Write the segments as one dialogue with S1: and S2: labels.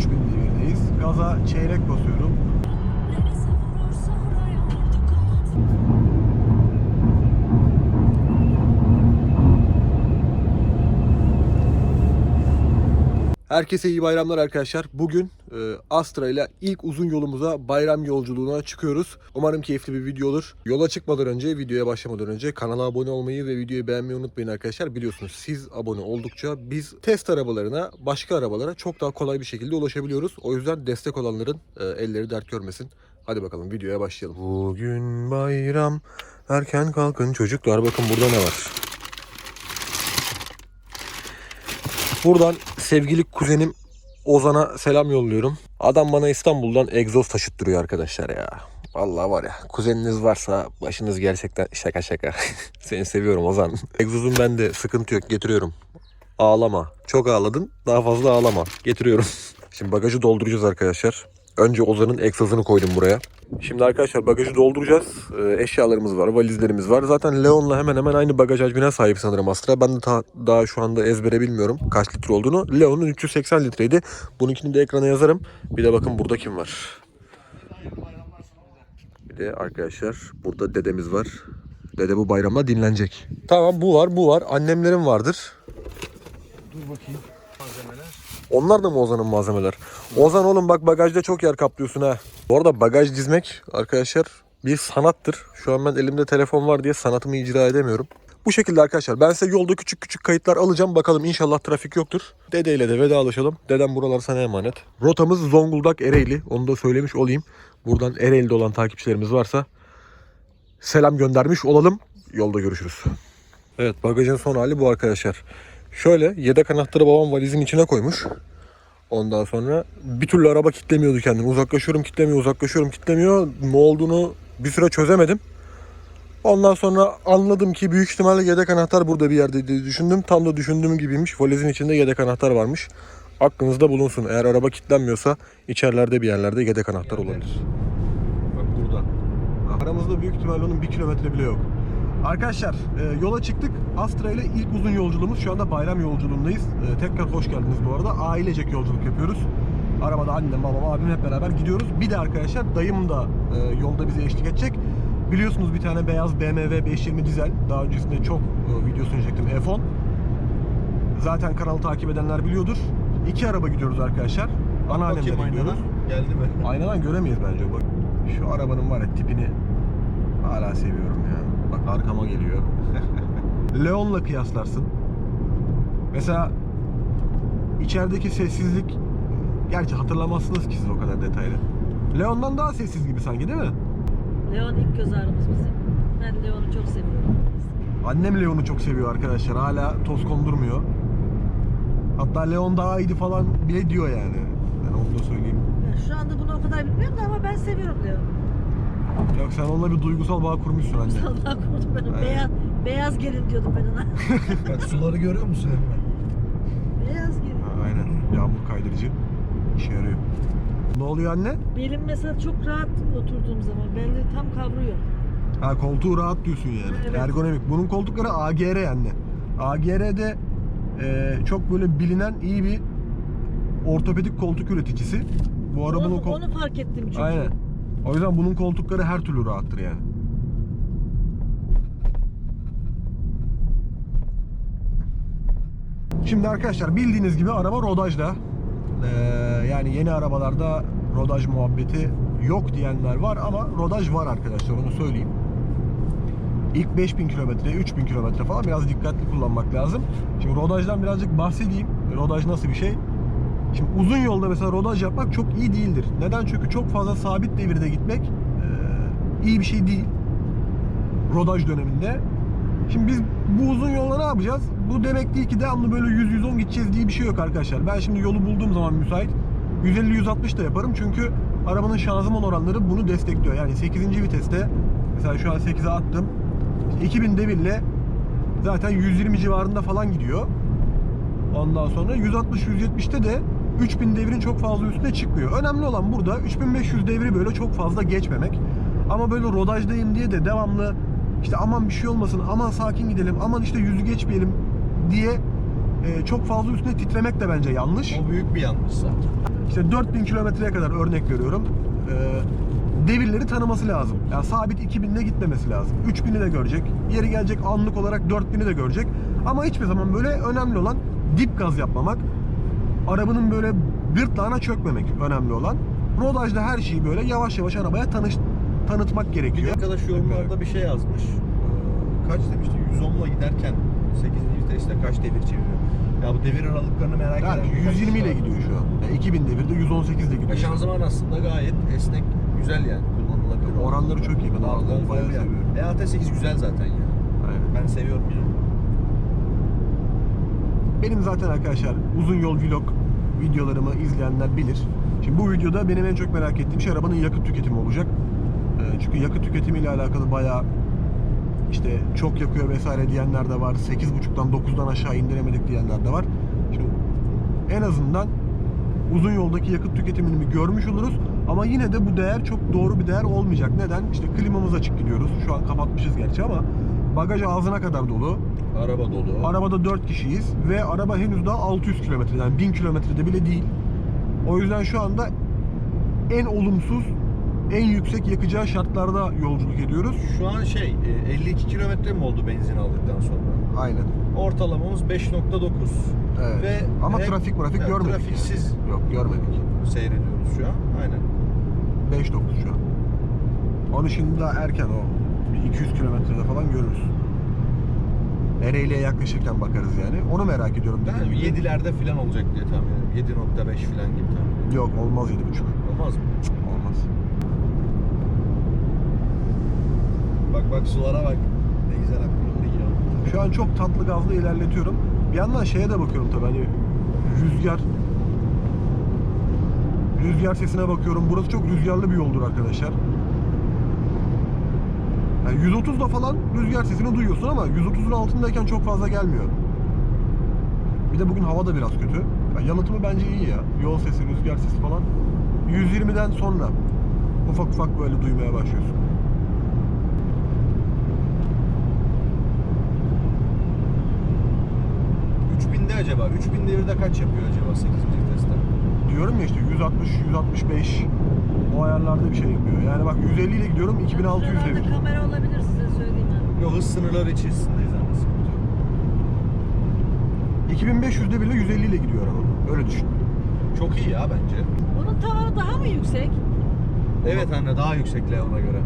S1: 3000 devirdeyiz. Gaza çeyrek basıyorum. Herkese iyi bayramlar arkadaşlar. Bugün Astra ile ilk uzun yolumuza bayram yolculuğuna çıkıyoruz. Umarım keyifli bir video olur. Yola çıkmadan önce, videoya başlamadan önce kanala abone olmayı ve videoyu beğenmeyi unutmayın arkadaşlar. Biliyorsunuz siz abone oldukça biz test arabalarına, başka arabalara çok daha kolay bir şekilde ulaşabiliyoruz. O yüzden destek olanların e, elleri dert görmesin. Hadi bakalım videoya başlayalım. Bugün bayram. Erken kalkın çocuklar. Bakın burada ne var? Buradan sevgili kuzenim Ozan'a selam yolluyorum. Adam bana İstanbul'dan egzoz taşıttırıyor arkadaşlar ya. Vallahi var ya kuzeniniz varsa başınız gerçekten şaka şaka. Seni seviyorum Ozan. Egzozun bende sıkıntı yok getiriyorum. Ağlama. Çok ağladın daha fazla ağlama. Getiriyorum. Şimdi bagajı dolduracağız arkadaşlar. Önce Ozan'ın egzozunu koydum buraya. Şimdi arkadaşlar bagajı dolduracağız. Ee, eşyalarımız var, valizlerimiz var. Zaten Leon'la hemen hemen aynı bagaj hacmine sahip sanırım Astra. Ben de ta- daha şu anda ezbere bilmiyorum kaç litre olduğunu. Leon'un 380 litreydi. Bununkini de ekrana yazarım. Bir de bakın burada kim var. Bir de arkadaşlar burada dedemiz var. Dede bu bayramda dinlenecek. Tamam bu var bu var. Annemlerin vardır.
S2: Dur bakayım. Malzemeler.
S1: Onlar da mı Ozan'ın malzemeler? Ozan oğlum bak bagajda çok yer kaplıyorsun ha. Bu arada bagaj dizmek arkadaşlar bir sanattır. Şu an ben elimde telefon var diye sanatımı icra edemiyorum. Bu şekilde arkadaşlar ben size yolda küçük küçük kayıtlar alacağım. Bakalım inşallah trafik yoktur. Dede ile de vedalaşalım. Dedem buralar sana emanet. Rotamız Zonguldak Ereğli. Onu da söylemiş olayım. Buradan Ereğli'de olan takipçilerimiz varsa selam göndermiş olalım. Yolda görüşürüz. Evet bagajın son hali bu arkadaşlar. Şöyle yedek anahtarı babam valizin içine koymuş. Ondan sonra bir türlü araba kitlemiyordu kendini. Uzaklaşıyorum kitlemiyor, uzaklaşıyorum kitlemiyor. Ne olduğunu bir süre çözemedim. Ondan sonra anladım ki büyük ihtimalle yedek anahtar burada bir yerde diye düşündüm. Tam da düşündüğüm gibiymiş. Valizin içinde yedek anahtar varmış. Aklınızda bulunsun. Eğer araba kilitlenmiyorsa içerilerde bir yerlerde yedek anahtar olabilir. Bak burada. Aramızda büyük ihtimalle onun bir kilometre bile yok. Arkadaşlar e, yola çıktık. Astra ile ilk uzun yolculuğumuz. Şu anda bayram yolculuğundayız. E, tekrar hoş geldiniz bu arada. Ailecek yolculuk yapıyoruz. Arabada annem, babam, abim hep beraber gidiyoruz. Bir de arkadaşlar dayım da e, yolda bize eşlik edecek. Biliyorsunuz bir tane beyaz BMW 520 dizel. Daha öncesinde çok e, videosunu çektim F10. Zaten kanalı takip edenler biliyordur. İki araba gidiyoruz arkadaşlar. Anneannemle gidiyoruz.
S2: aynadan. Geldi mi?
S1: Aynadan göremeyiz bence bak. Şu arabanın var ya tipini hala seviyorum. Bak arkama geliyor. Leon'la kıyaslarsın. Mesela içerideki sessizlik gerçi hatırlamazsınız ki siz o kadar detaylı. Leon'dan daha sessiz gibi sanki değil mi?
S3: Leon ilk göz ağrımız bizim. Ben Leon'u çok seviyorum.
S1: Annem Leon'u çok seviyor arkadaşlar. Hala toz kondurmuyor. Hatta Leon daha iyiydi falan bile diyor yani. Ben onu da söyleyeyim.
S3: Ben şu anda bunu o kadar bilmiyorum da ama ben seviyorum Leon'u.
S1: Yok sen onunla bir duygusal bağ kurmuşsun anne.
S3: Allah korusun ben.
S1: Evet.
S3: Beyaz, beyaz gelin diyordum ben ona.
S2: Bak suları görüyor musun Emre?
S3: beyaz gelin.
S1: Ha, aynen. Yağmur kaydırıcı. İşe yarıyor. Ne oluyor anne?
S3: Belim mesela çok rahat oturduğum zaman. Belli tam kavruyor.
S1: Ha koltuğu rahat diyorsun yani.
S3: Evet.
S1: Ergonomik. Bunun koltukları AGR anne. AGR'de e, çok böyle bilinen iyi bir ortopedik koltuk üreticisi. Bu ara bunun
S3: Onu,
S1: kol-
S3: onu fark ettim çünkü.
S1: Aynen. O yüzden bunun koltukları her türlü rahattır yani. Şimdi arkadaşlar bildiğiniz gibi araba rodajda. Ee, yani yeni arabalarda rodaj muhabbeti yok diyenler var ama rodaj var arkadaşlar onu söyleyeyim. İlk 5000 kilometre, 3000 kilometre falan biraz dikkatli kullanmak lazım. Şimdi rodajdan birazcık bahsedeyim. Rodaj nasıl bir şey? Şimdi uzun yolda mesela rodaj yapmak çok iyi değildir. Neden? Çünkü çok fazla sabit devirde gitmek e, iyi bir şey değil. Rodaj döneminde. Şimdi biz bu uzun yolda ne yapacağız? Bu demek değil ki devamlı böyle 100-110 gideceğiz diye bir şey yok arkadaşlar. Ben şimdi yolu bulduğum zaman müsait 150-160 da yaparım çünkü arabanın şanzıman oranları bunu destekliyor. Yani 8. viteste mesela şu an 8'e attım. 2000 devirle zaten 120 civarında falan gidiyor. Ondan sonra 160-170'te de 3000 devrin çok fazla üstüne çıkmıyor. Önemli olan burada 3500 devri böyle çok fazla geçmemek. Ama böyle rodajdayım diye de devamlı işte aman bir şey olmasın, aman sakin gidelim, aman işte yüzü geçmeyelim diye e, çok fazla üstüne titremek de bence yanlış.
S2: O büyük bir yanlış zaten.
S1: işte 4000 kilometreye kadar örnek veriyorum. Ee, devirleri tanıması lazım. Yani sabit 2000'de gitmemesi lazım. 3000'i de görecek. Yeri gelecek anlık olarak 4000'i de görecek. Ama hiçbir zaman böyle önemli olan dip gaz yapmamak. Arabanın böyle gırtlağına çökmemek önemli olan. Rodajda her şeyi böyle yavaş yavaş arabaya tanış, tanıtmak
S2: Bir
S1: gerekiyor.
S2: arkadaş yorumlarda bir şey yazmış. Ee, Kaç demişti? 110'la giderken 8. viteste kaç devir çeviriyor? Ya bu devir aralıklarını merak
S1: Yani
S2: eden birkaç
S1: 120 ile gidiyor şu an. Yani 2000 devirde 118 ile gidiyor.
S2: Ya şanzıman aslında gayet esnek, güzel yani kullanılabilir.
S1: Oranları çok iyi. Ben Argo'yu bayağı seviyorum.
S2: E AT8 güzel zaten ya.
S1: Aynen.
S2: Ben seviyorum yani.
S1: Benim zaten arkadaşlar uzun yol vlog videolarımı izleyenler bilir. Şimdi bu videoda benim en çok merak ettiğim şey arabanın yakıt tüketimi olacak. Ee, Çünkü yakıt tüketimiyle alakalı bayağı işte çok yakıyor vesaire diyenler de var. 8.5'tan 9'dan aşağı indiremedik diyenler de var. Şimdi en azından uzun yoldaki yakıt tüketimini bir görmüş oluruz. Ama yine de bu değer çok doğru bir değer olmayacak. Neden? İşte klimamız açık gidiyoruz. Şu an kapatmışız gerçi ama bagaj ağzına kadar dolu.
S2: Araba dolu.
S1: Arabada 4 kişiyiz ve araba henüz daha 600 kilometre yani 1000 kilometrede bile değil. O yüzden şu anda en olumsuz, en yüksek yakacağı şartlarda yolculuk ediyoruz.
S2: Şu an şey e, 52 kilometre mi oldu benzin aldıktan sonra?
S1: Aynen.
S2: Ortalamamız 5.9.
S1: Evet.
S2: Ve
S1: Ama
S2: hep-
S1: trafik trafik
S2: Evet,
S1: görmedik.
S2: Trafiksiz
S1: yani. Yok görmedik.
S2: seyrediyoruz şu an. Aynen.
S1: 5.9 şu an. Onu şimdi daha erken o. Bir 200 kilometrede falan görürüz. Ereğli'ye yaklaşırken bakarız yani. Onu merak ediyorum.
S2: Ben
S1: gibi.
S2: 7'lerde falan olacak diye tahmin ediyorum. 7.5 falan gibi tahmin ediyorum.
S1: Yok olmaz 7.5.
S2: Olmaz mı?
S1: Olmaz.
S2: Bak bak sulara bak. Ne güzel akıyor.
S1: Şu an çok tatlı gazla ilerletiyorum. Bir yandan şeye de bakıyorum tabii hani rüzgar rüzgar sesine bakıyorum. Burası çok rüzgarlı bir yoldur arkadaşlar. Yani 130'da falan rüzgar sesini duyuyorsun ama 130'un altındayken çok fazla gelmiyor. Bir de bugün hava da biraz kötü. Yani yalıtımı bence iyi ya. Yol sesi, rüzgar sesi falan. 120'den sonra ufak ufak böyle duymaya başlıyorsun.
S2: Hı. 3000'de acaba? 3000 devirde kaç yapıyor acaba 8. viteste?
S1: Diyorum ya işte 160, 165 o ayarlarda bir şey yapıyor. Yani bak 150 ile gidiyorum 2600
S3: Şuralarda
S1: devir.
S3: kamera olabilir size söyleyeyim ben.
S2: Yok hız sınırları içerisindeyiz ama sıkıntı yok.
S1: 2500'de bile 150 ile gidiyor araba. Öyle düşün.
S2: Çok iyi ya bence.
S3: Onun tavanı daha mı yüksek?
S2: Evet anne daha yüksek Leon'a göre.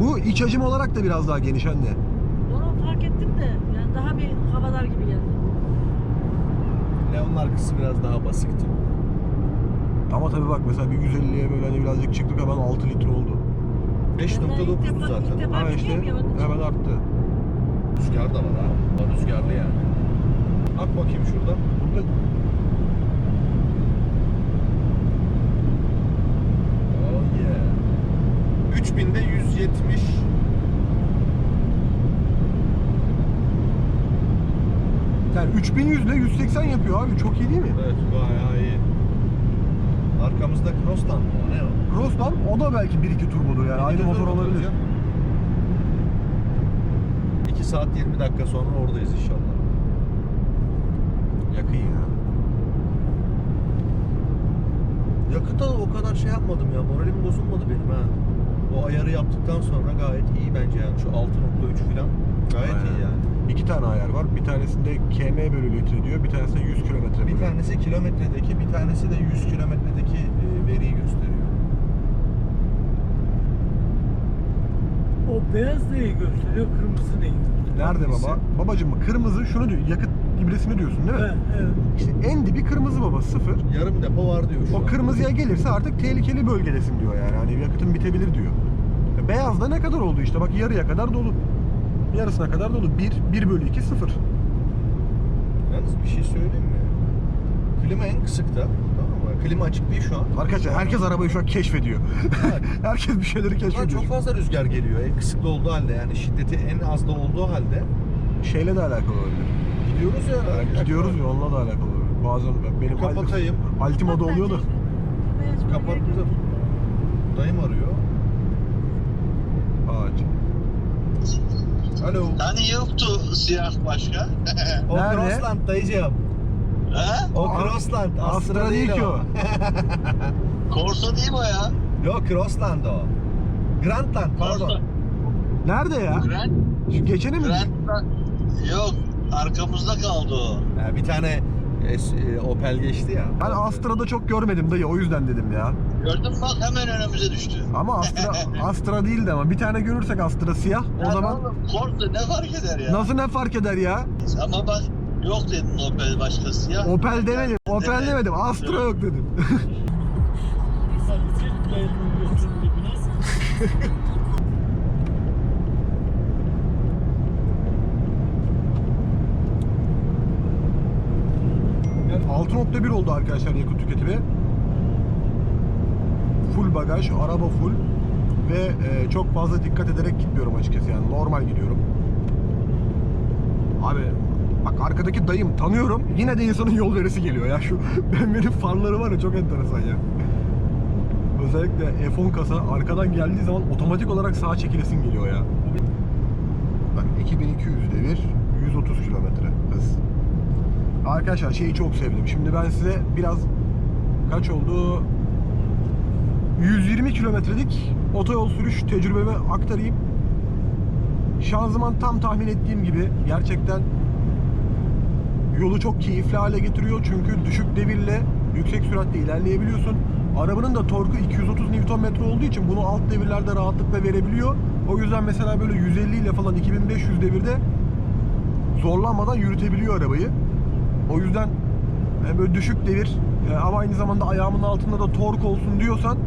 S1: Bu iç hacim olarak da biraz daha geniş anne.
S3: Onu fark ettim de yani daha bir havadar gibi geldi.
S2: Leon'un arkası biraz daha basıktı.
S1: Ama tabii bak mesela bir 150'ye böyle hani birazcık çıktık hemen 6 litre oldu.
S2: 5.9'du
S3: ilk defa-
S2: zaten.
S1: Ha işte hemen arttı.
S2: Rüzgar da var ha. Rüzgarlı yani. Bak bakayım şuradan.
S1: Burada
S2: Oh yeah. 3000'de 170
S1: yani 3100 ile 180 yapıyor abi çok iyi değil mi?
S2: Evet bayağı iyi. Arkamızda Cross'tan mı o ne o?
S1: Cross'tan o da belki 1-2 turbodur yani aynı motor olabilir.
S2: canım. 2 saat 20 dakika sonra oradayız inşallah.
S1: Yakın ya.
S2: Yakıta o kadar şey yapmadım ya. Moralim bozulmadı benim ha. O ayarı yaptıktan sonra gayet iyi bence yani. Şu 6.3 falan gayet
S1: Aynen.
S2: iyi yani.
S1: İki tane ayar var. Bir tanesinde km bölü litre diyor. Bir tanesinde 100 kilometre
S2: Bir
S1: bölü.
S2: tanesi kilometredeki, bir tanesi de 100 kilometredeki e, veriyi gösteriyor.
S4: O beyaz neyi gösteriyor, kırmızı neyi gösteriyor?
S1: Nerede baba? Babacım kırmızı şunu diyor. Yakıt ibresini diyorsun değil mi?
S4: Evet, evet.
S1: İşte en dibi kırmızı baba sıfır.
S2: Yarım depo var diyor şu
S1: O
S2: an.
S1: kırmızıya gelirse artık tehlikeli bölgedesin diyor yani. Hani yakıtın bitebilir diyor. Beyaz da ne kadar oldu işte bak yarıya kadar dolu. Yarısına kadar dolu. 1, 1 bölü 2 sıfır.
S2: Yalnız bir şey söyleyeyim mi? Klima en kısıkta. Tamam mı? Klima açık değil şu an.
S1: Arkadaşlar herkes arabayı şu an keşfediyor. herkes bir şeyleri keşfediyor.
S2: çok fazla rüzgar geliyor. En kısıkta olduğu halde yani şiddeti en az da olduğu halde
S1: Şeyle de alakalı olabilir.
S2: gidiyoruz ya.
S1: Yani gidiyoruz ya onunla da alakalı olabilir. Bazen benim
S2: Kapatayım.
S1: Altima'da oluyor da.
S2: Kapattım. Dayım arıyor.
S1: Ağaç.
S2: Alo.
S5: Hani yoktu siyah başka.
S2: O
S1: Nerede?
S2: Crossland dayıcığım.
S5: ha?
S2: O
S1: Aa,
S2: Crossland. Astra,
S1: Astra değil ki o.
S5: Corsa değil mi o ya?
S2: Yok Crossland o. Grandland pardon.
S5: Corsa.
S1: Nerede ya?
S5: Grand,
S1: Şu geçeni mi?
S5: Grand, yok arkamızda kaldı o.
S2: Ya bir tane es- e, Opel geçti ya.
S1: Ben Astra'da çok görmedim dayı o yüzden dedim ya.
S5: Gördün mü bak hemen önümüze düştü.
S1: Ama Astra Astra değildi ama bir tane görürsek Astra siyah o zaman
S5: oğlum, Corsa ne fark eder ya?
S1: nasıl ne fark eder ya?
S5: Ama bak yok dedin Opel başkası ya.
S1: Opel demedim. Opel
S5: Evet.
S1: demedim. Astra yok dedim. Yani 6.1 oldu arkadaşlar yakıt tüketimi. Bagaj, araba full ve e, çok fazla dikkat ederek gitmiyorum açıkçası yani normal gidiyorum. Abi bak arkadaki dayım tanıyorum yine de insanın yol verisi geliyor ya şu ben benim farları var ya çok enteresan ya. Özellikle F10 kasa arkadan geldiği zaman otomatik olarak sağa çekilesin geliyor ya. Bak 2200 devir 130 kilometre hız. Arkadaşlar şeyi çok sevdim. Şimdi ben size biraz kaç oldu? 120 kilometrelik otoyol sürüş tecrübemi aktarayım. Şanzıman tam tahmin ettiğim gibi gerçekten yolu çok keyifli hale getiriyor. Çünkü düşük devirle yüksek süratle ilerleyebiliyorsun. Arabanın da torku 230 Nm olduğu için bunu alt devirlerde rahatlıkla verebiliyor. O yüzden mesela böyle 150 ile falan 2500 devirde zorlanmadan yürütebiliyor arabayı. O yüzden e, böyle düşük devir e, ama aynı zamanda ayağımın altında da tork olsun diyorsan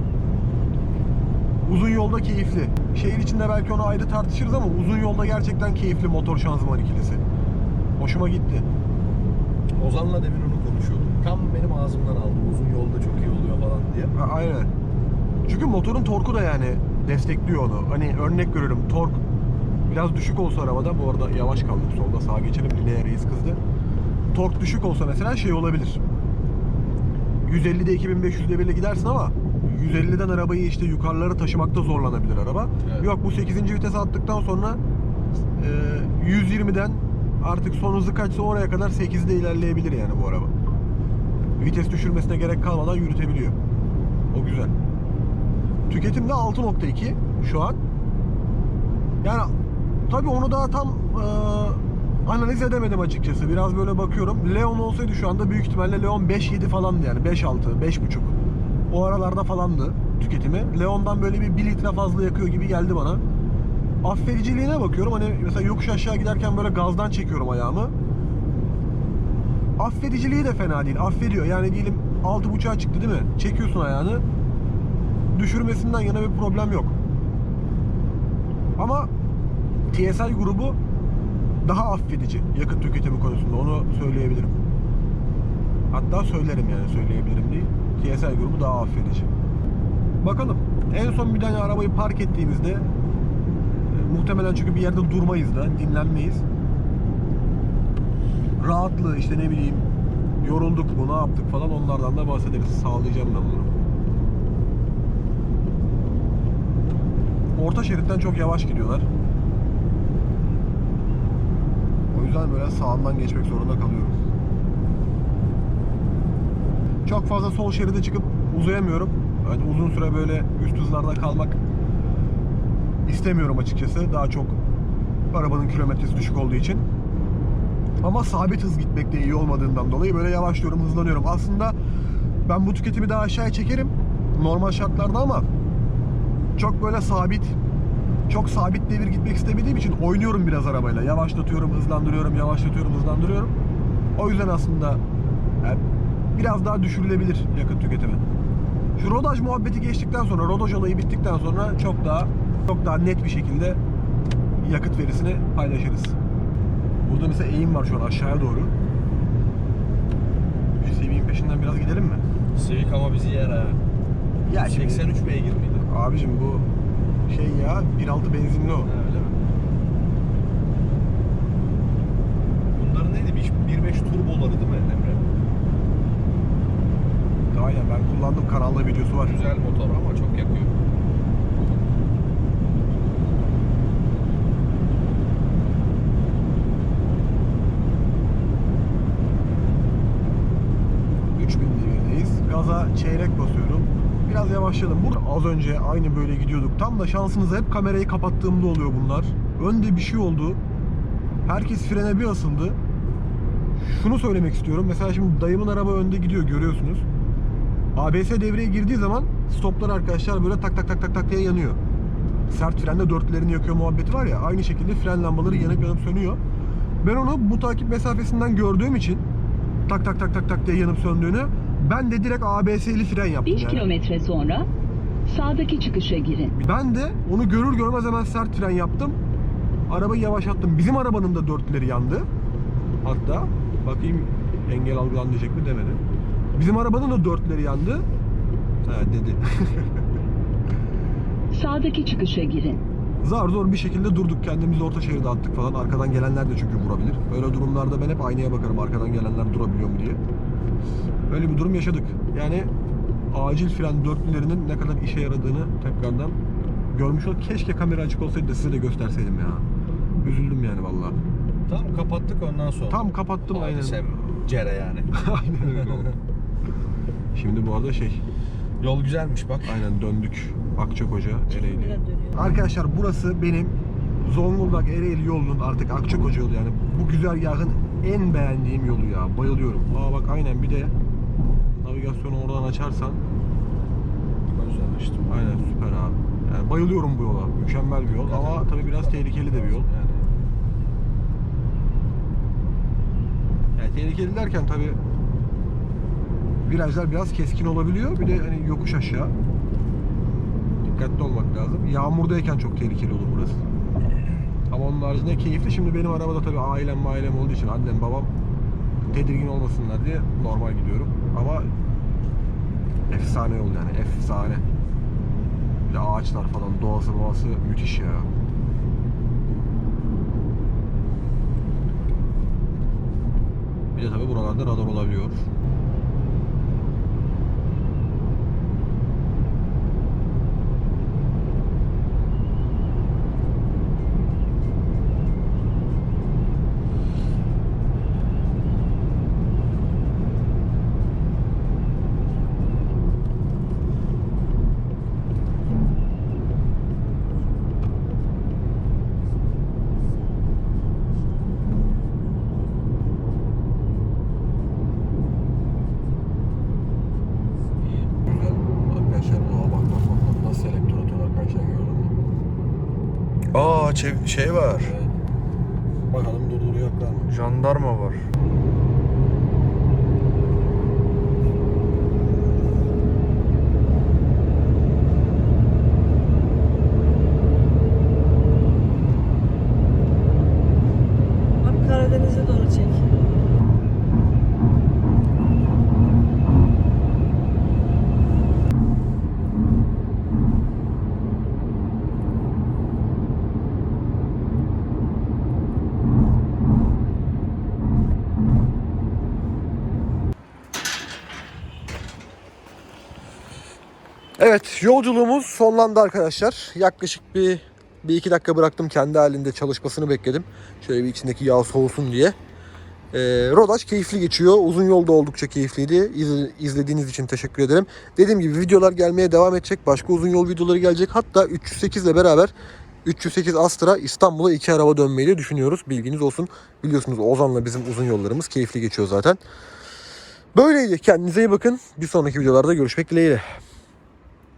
S1: uzun yolda keyifli. Şehir içinde belki onu ayrı tartışırız ama uzun yolda gerçekten keyifli motor şanzıman ikilisi. Hoşuma gitti.
S2: Ozan'la demin onu konuşuyordum. Tam benim ağzımdan aldım. Uzun yolda çok iyi oluyor falan diye.
S1: Ha, aynen. Çünkü motorun torku da yani destekliyor onu. Hani örnek veriyorum tork biraz düşük olsa arabada bu arada yavaş kaldık solda sağa geçelim Linea reis kızdı. Tork düşük olsa mesela şey olabilir. 150'de 2500 devirle gidersin ama 150'den arabayı işte yukarılara taşımakta zorlanabilir araba.
S2: Evet.
S1: Yok bu 8. vites attıktan sonra e, 120'den artık son hızı kaçsa oraya kadar 8'de ilerleyebilir yani bu araba. Vites düşürmesine gerek kalmadan yürütebiliyor. O güzel. Tüketimde 6.2 şu an. Yani tabii onu daha tam e, analiz edemedim açıkçası. Biraz böyle bakıyorum. Leon olsaydı şu anda büyük ihtimalle Leon 5.7 falandı yani. 5.6, 5.5. O aralarda falandı tüketimi. Leon'dan böyle bir 1 litre fazla yakıyor gibi geldi bana. Affediciliğine bakıyorum. Hani mesela yokuş aşağı giderken böyle gazdan çekiyorum ayağımı. Affediciliği de fena değil. Affediyor. Yani diyelim 6.5'a çıktı değil mi? Çekiyorsun ayağını. Düşürmesinden yana bir problem yok. Ama TSI grubu daha affedici yakıt tüketimi konusunda onu söyleyebilirim. Hatta söylerim yani söyleyebilirim değil. TSI grubu daha affedici. Bakalım. En son bir tane arabayı park ettiğimizde e, muhtemelen çünkü bir yerde durmayız da dinlenmeyiz. Rahatlığı işte ne bileyim yorulduk mu ne yaptık falan onlardan da bahsederiz. Sağlayacağım ben bunu. Orta şeritten çok yavaş gidiyorlar. O yüzden böyle sağından geçmek zorunda kalıyorum. Çok fazla sol şeride çıkıp uzayamıyorum. Yani uzun süre böyle üst hızlarda kalmak istemiyorum açıkçası. Daha çok arabanın kilometresi düşük olduğu için. Ama sabit hız gitmek de iyi olmadığından dolayı böyle yavaşlıyorum, hızlanıyorum. Aslında ben bu tüketimi daha aşağıya çekerim normal şartlarda ama çok böyle sabit çok sabit devir gitmek istemediğim için oynuyorum biraz arabayla. Yavaşlatıyorum, hızlandırıyorum, yavaşlatıyorum, hızlandırıyorum. O yüzden aslında yani biraz daha düşürülebilir yakıt tüketimi. Şu rodaj muhabbeti geçtikten sonra, rodaj olayı bittikten sonra çok daha çok daha net bir şekilde yakıt verisini paylaşırız. Burada mesela eğim var şu an aşağıya doğru. Şu CV'nin peşinden biraz gidelim mi?
S2: Civic ama bizi yer ha.
S1: Ya şimdi-
S2: 83 beygir miydi?
S1: Abicim bu şey ya 1.6 benzinli o.
S2: Ha, öyle mi? Bunların neydi? 1.5 turboları değil mi Emre?
S1: Aynen ben kullandım kanalda videosu var.
S2: Güzel motor ama çok yakıyor.
S1: 3000 devirdeyiz. Gaza çeyrek basıyorum. Biraz yavaşladım. Burada az önce aynı böyle gidiyorduk. Tam da şansınıza hep kamerayı kapattığımda oluyor bunlar. Önde bir şey oldu. Herkes frene bir asıldı. Şunu söylemek istiyorum. Mesela şimdi dayımın araba önde gidiyor görüyorsunuz. ABS devreye girdiği zaman stoplar arkadaşlar böyle tak tak tak tak tak diye yanıyor. Sert frende dörtlerini yakıyor muhabbeti var ya. Aynı şekilde fren lambaları yanıp yanıp sönüyor. Ben onu bu takip mesafesinden gördüğüm için tak tak tak tak tak diye yanıp söndüğünü ben de direkt ABS'li fren yaptım
S6: 5
S1: yani.
S6: kilometre sonra sağdaki çıkışa girin.
S1: Ben de onu görür görmez hemen sert fren yaptım. Arabayı yavaşlattım. Bizim arabanın da dörtleri yandı. Hatta bakayım engel algılan diyecek mi demedi. Bizim arabanın da dörtleri yandı. Ha dedi.
S6: Sağdaki çıkışa girin.
S1: Zar zor bir şekilde durduk. Kendimizi orta şeride attık falan. Arkadan gelenler de çünkü vurabilir. Öyle durumlarda ben hep aynaya bakarım. Arkadan gelenler durabiliyor mu diye. Öyle bir durum yaşadık. Yani acil fren dörtlülerinin ne kadar işe yaradığını tekrardan görmüş olduk. Keşke kamera açık olsaydı da size de gösterseydim ya. Üzüldüm yani vallahi.
S2: Tam kapattık ondan sonra.
S1: Tam kapattım aynen.
S2: Hadisem cere yani.
S1: aynen öyle oldu. Şimdi bu arada şey,
S2: Yol güzelmiş bak.
S1: aynen döndük. Akçakoca, Ereğli. Arkadaşlar burası benim Zonguldak Ereğli yolunun artık Akçakoca yolu yani bu güzergahın en beğendiğim yolu ya bayılıyorum. Aa bak aynen bir de navigasyonu oradan açarsan
S2: Güzelmiştim.
S1: aynen süper abi. Yani bayılıyorum bu yola. Mükemmel bir yol ama tabii biraz tehlikeli de bir yol.
S2: Yani.
S1: Yani tehlikeli derken tabii virajlar biraz keskin olabiliyor. Bir de hani yokuş aşağı. Dikkatli olmak lazım. Yağmurdayken çok tehlikeli olur burası. Ama onun haricinde keyifli. Şimdi benim arabada tabii ailem ailem olduğu için annem babam tedirgin olmasınlar diye normal gidiyorum. Ama efsane yol yani efsane. Bir de ağaçlar falan doğası doğası müthiş ya. Bir de tabii buralarda radar olabiliyor. Güzel. Arkadaşlar aa bak bak bak bak nasıl selektör atıyor arkadaşlar gördün mü?
S2: Aa şey var.
S1: Bakalım durduracaklar mı?
S2: Jandarma var.
S3: Bak Karadeniz'e doğru çek.
S1: Evet yolculuğumuz sonlandı arkadaşlar. Yaklaşık bir, bir iki dakika bıraktım kendi halinde çalışmasını bekledim. Şöyle bir içindeki yağ soğusun diye. Ee, Rodaş keyifli geçiyor. Uzun yolda oldukça keyifliydi. İz- izlediğiniz için teşekkür ederim. Dediğim gibi videolar gelmeye devam edecek. Başka uzun yol videoları gelecek. Hatta 308 ile beraber 308 Astra İstanbul'a iki araba dönmeyi de düşünüyoruz. Bilginiz olsun. Biliyorsunuz Ozan'la bizim uzun yollarımız keyifli geçiyor zaten. Böyleydi. Kendinize iyi bakın. Bir sonraki videolarda görüşmek dileğiyle.